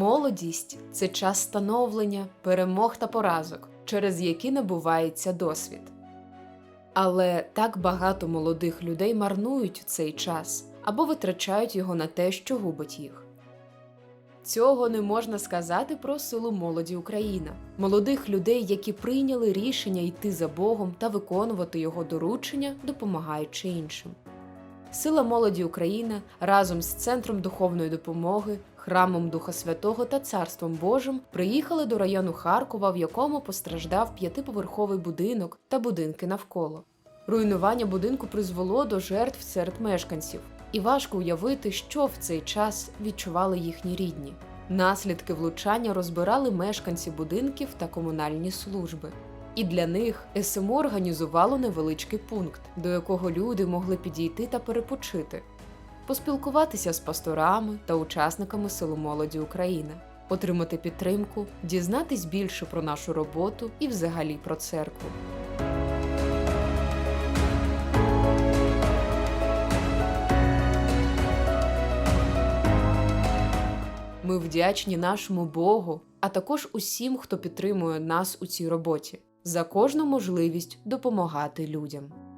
Молодість це час становлення, перемог та поразок, через які набувається досвід. Але так багато молодих людей марнують цей час або витрачають його на те, що губить їх. Цього не можна сказати про силу молоді Україна, молодих людей, які прийняли рішення йти за Богом та виконувати його доручення, допомагаючи іншим. Сила молоді Україна разом з Центром духовної допомоги, храмом Духа Святого та Царством Божим приїхали до району Харкова, в якому постраждав п'ятиповерховий будинок та будинки навколо. Руйнування будинку призвело до жертв серед мешканців, і важко уявити, що в цей час відчували їхні рідні. Наслідки влучання розбирали мешканці будинків та комунальні служби. І для них СМО організувало невеличкий пункт, до якого люди могли підійти та перепочити, поспілкуватися з пасторами та учасниками Силу молоді України, отримати підтримку, дізнатись більше про нашу роботу і взагалі про церкву. Ми вдячні нашому Богу, а також усім, хто підтримує нас у цій роботі, за кожну можливість допомагати людям.